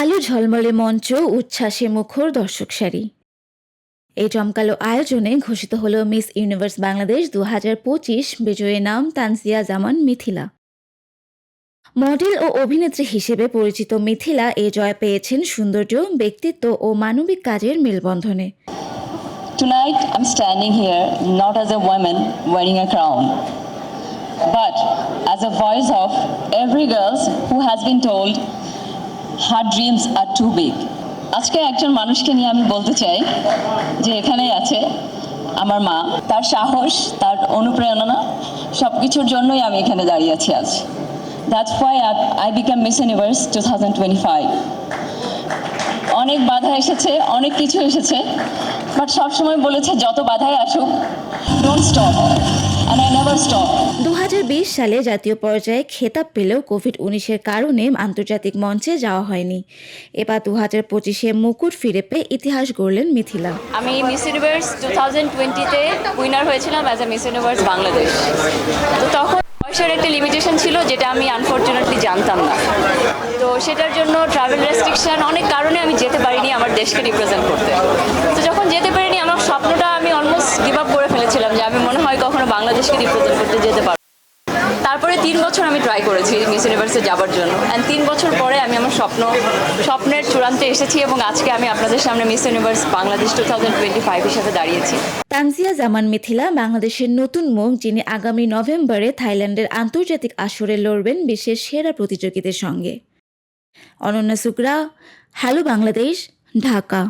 আলো ঝলমলে মঞ্চ উচ্ছ্বাসে মুখর দর্শক সারি। এই জমকালো আয়োজনে ঘোষিত হল মিস ইউনিভার্স বাংলাদেশ দু হাজার পঁচিশ বিজয়ী নাম তানজিয়া জামান মিথিলা। মডেল ও অভিনেত্রী হিসেবে পরিচিত মিথিলা এ জয় পেয়েছেন সৌন্দর্য ব্যক্তিত্ব ও মানবিক কাজের মেলবন্ধনে। Tonight, I'm standing here not as a woman wearing a crown, but as a voice of every girl who has been told her dreams are too big. আজকে একজন মানুষকে নিয়ে আমি বলতে চাই যে এখানেই আছে আমার মা। তার সাহস, তার অনুপ্রেরণা সব কিছুর জন্যই আমি এখানে দাঁড়িয়ে আছি আজ। That's why I become Miss Universe two thousand twenty five অনেক বাধা এসেছে, অনেক কিছু এসেছে বাট সবসময় বলেছে, যত বাধাই আসুক don't stop and I never stop সালে জাতীয় পর্যায়ে খেতাব পেলেও কোভিড উনিশের কারণে আন্তর্জাতিক মঞ্চে যাওয়া হয়নি। এবার দু হাজার পঁচিশে মুকুট ফিরে পেয়ে ইতিহাস গড়লেন মিথিলা। আমি মিস ইউনিভার্স টু থাউজেন্ড টোয়েন্টিতে উইনার হয়েছিলাম as a Miss Universe Bangladesh তো তখন বয়সের একটা লিমিটেশন ছিল যেটা আমি আনফর্চুনেটলি জানতাম না। তো সেটার জন্য ট্রাভেল রেস্ট্রিকশন অনেক কারণে আমি যেতে পারিনি আমার দেশকে রিপ্রেজেন্ট করতে। তো যখন যেতে পারিনি, আমার স্বপ্নটা আমি অলমোস্ট গিভ আপ করে ফেলেছিলাম যে আমি মনে হয় কখনো বাংলাদেশকে রিপ্রেজেন্ট করতে যেতে পারব তারপরে তিন বছর আমি ট্রাই করেছি মিস ইউনিভার্সে যাবার জন্য। অ্যান্ড তিন বছর পরে আমি আমার স্বপ্ন, স্বপ্নের চূড়ান্তে এসেছি এবং আজকে আমি আপনাদের সামনে Miss Universe Bangladesh two thousand twenty five হিসাবে দাঁড়িয়েছি। তানজিয়া জামান মিথিলা বাংলাদেশের নতুন মুখ, যিনি আগামী নভেম্বরে থাইল্যান্ডের আন্তর্জাতিক আসরে লড়বেন বিশ্বের সেরা প্রতিযোগীদের সঙ্গে। অনন্যা সুকরা হ্যালো বাংলাদেশ ঢাকা